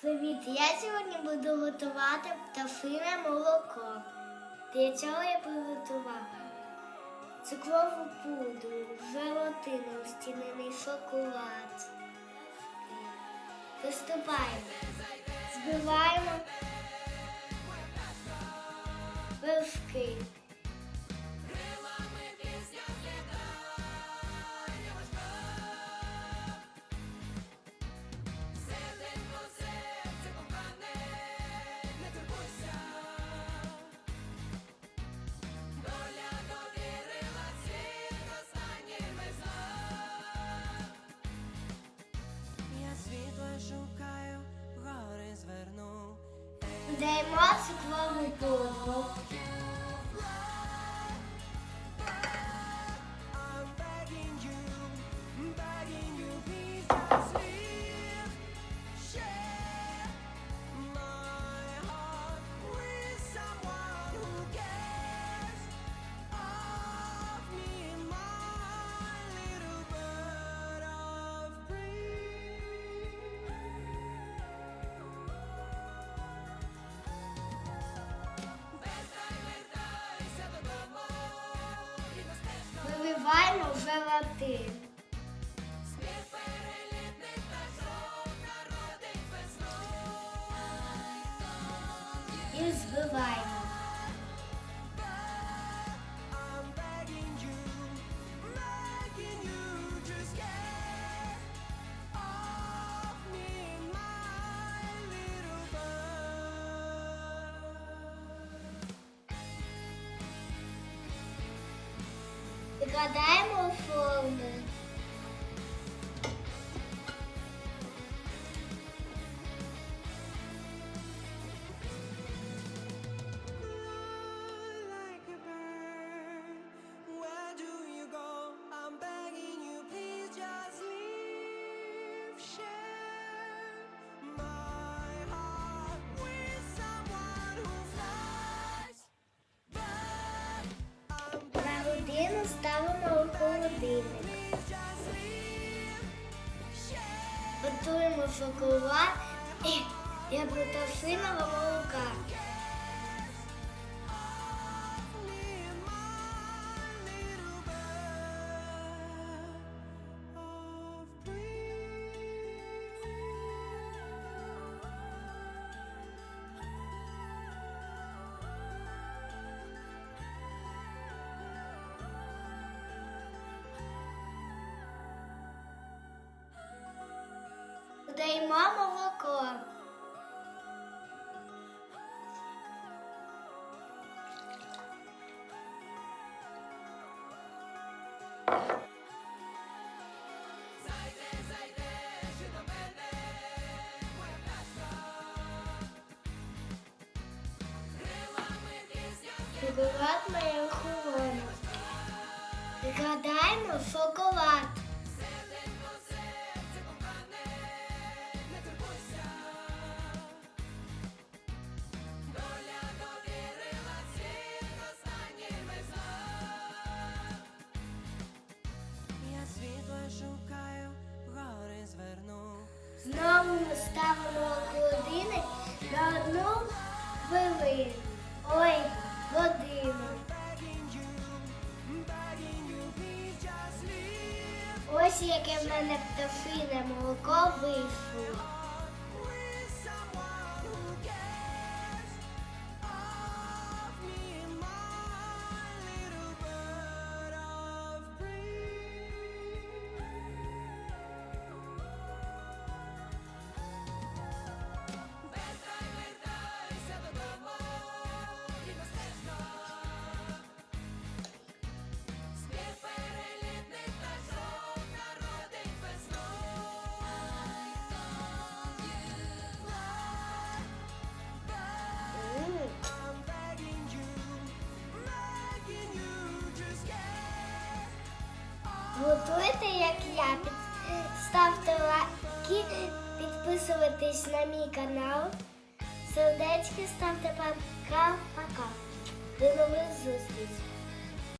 Привіт! Я сьогодні буду готувати пташине молоко. Для цього я приготував цукрову пудру, желатину, стінений шоколад. Приступаємо. Збиваємо вершки. Додаємо цукрову пудру. I'm Виливаємо желатин. І збиваємо. Викладаємо у Готуємо шоколад і для пташиного молока. Додаємо молоко. Шоколад має охорону. Викладаємо шоколад. Шукаю, гори зверну. Знову ми ставимо години на одну хвилину. Ой, годину. Ось яке в мене пташине молоко вийшло. Готуйте, як я. Ставте лайки, підписуйтесь на мій канал. Сердечки ставте пока-пока. До нових зустрічей.